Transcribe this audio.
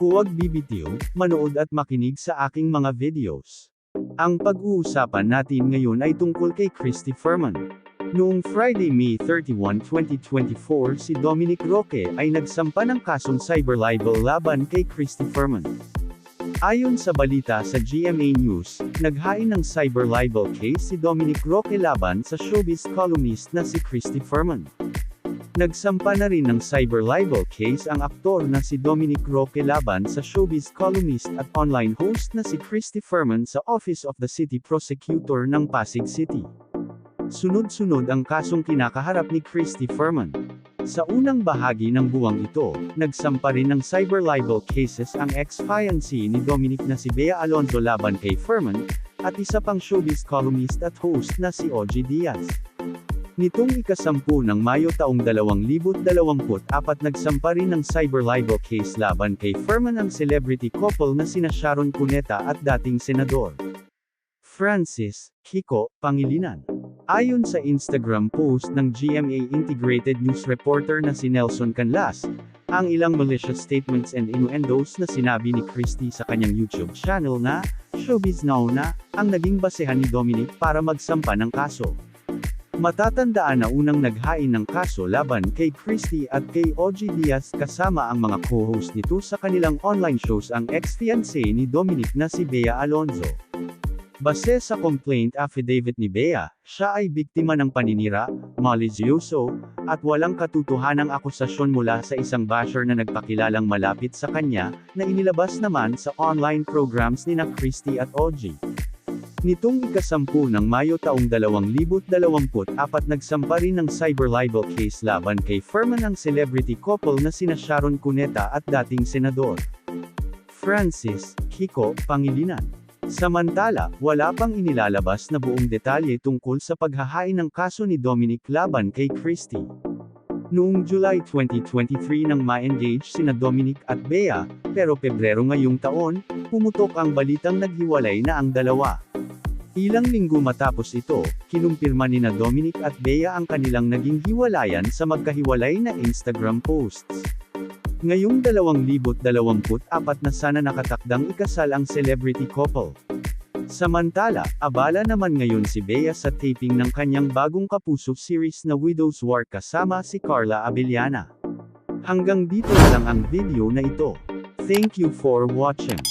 Huwag bibitiw, manood at makinig sa aking mga videos. Ang pag-uusapan natin ngayon ay tungkol kay Christy Furman. Noong Friday, May 31, 2024, si Dominic Roque ay nagsampa ng kasong cyber libel laban kay Christy Furman. Ayon sa balita sa GMA News, naghain ng cyber libel case si Dominic Roque laban sa showbiz columnist na si Christy Furman. Nagsampa na rin ng cyber libel case ang aktor na si Dominic Roque laban sa showbiz columnist at online host na si Christy Furman sa Office of the City Prosecutor ng Pasig City. Sunod-sunod ang kasong kinakaharap ni Christy Furman. Sa unang bahagi ng buwang ito, nagsampa rin ng cyber libel cases ang ex-fiancé ni Dominic na si Bea Alonzo laban kay Furman, at isa pang showbiz columnist at host na si OG Diaz. Nitong ikasampu ng Mayo taong 2024 nagsampa rin ng cyber libel case laban kay Furman ang celebrity couple na sina Sharon Cuneta at dating senador. Francis, Kiko, Pangilinan. Ayon sa Instagram post ng GMA Integrated News reporter na si Nelson Canlas, ang ilang malicious statements and innuendos na sinabi ni Christie sa kanyang YouTube channel na, Showbiz Now na, ang naging basehan ni Dominic para magsampa ng kaso. Matatandaan na unang naghain ng kaso laban kay Christie at kay OG Diaz kasama ang mga co-host nito sa kanilang online shows ang ex-fiancé ni Dominic na si Bea Alonzo. Base sa complaint affidavit ni Bea, siya ay biktima ng paninira, malisyoso, at walang katotohanang akusasyon mula sa isang basher na nagpakilalang malapit sa kanya, na inilabas naman sa online programs ni na Christie at OG. Nitong ikasampu ng Mayo taong 2024 nagsampa rin ng cyber libel case laban kay Furman ang celebrity couple na sina Sharon Cuneta at dating senador. Francis, Kiko, Pangilinan. Samantala, wala pang inilalabas na buong detalye tungkol sa paghahain ng kaso ni Dominic laban kay Christie. Noong July 2023 nang ma-engage sina Dominic at Bea, pero Pebrero ngayong taon, pumutok ang balitang naghiwalay na ang dalawa. Ilang linggo matapos ito, kinumpirma ni na Dominic at Bea ang kanilang naging hiwalayan sa magkahiwalay na Instagram posts. Ngayong 2024 na sana nakatakdang ikasal ang celebrity couple. Samantala, abala naman ngayon si Bea sa taping ng kanyang bagong kapuso series na Widow's War kasama si Carla Abellana. Hanggang dito lang ang video na ito. Thank you for watching.